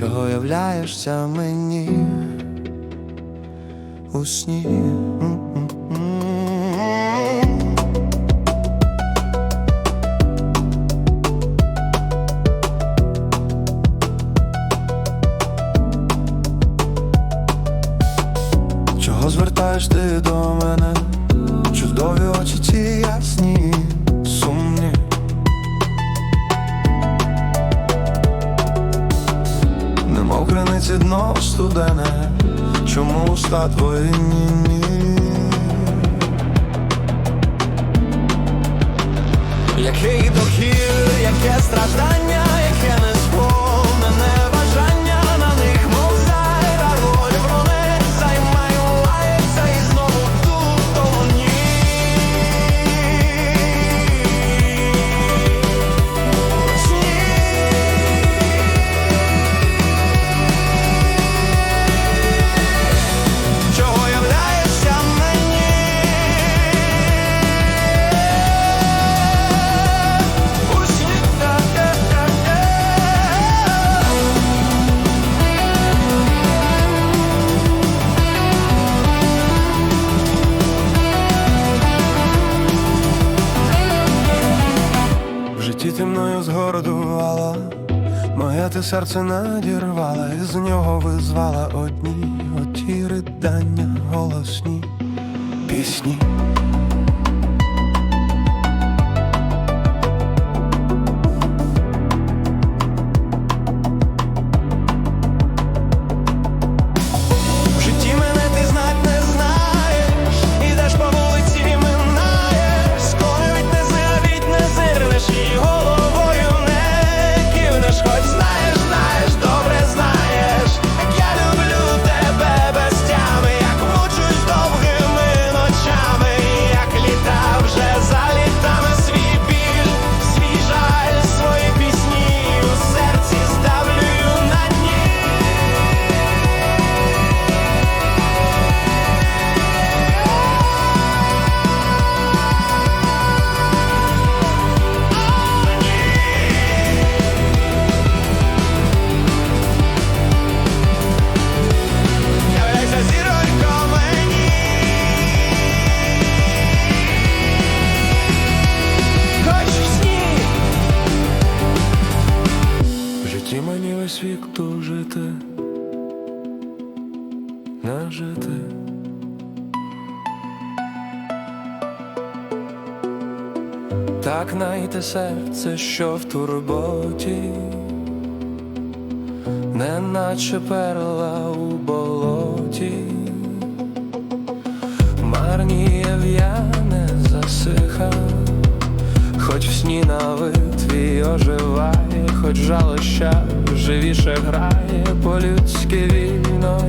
чого являєшся мені у сні. Чого звертаєш ти до мене? Чудові очі ці ясні, Криниці дно студене, чому уста твої ні-ні? Який дохід, яке страждання, житті ти мною згордувала, моє ти серце надірвала, і з нього визвала одні оті ридання голосні пісні. Весь вік тужити Не жити Так найте серце, що в турботі неначе перла у болоті, марніє в'яне засиха, хоч в сні на витві оживає, хоч жалоща живіше грає по людськи вільно.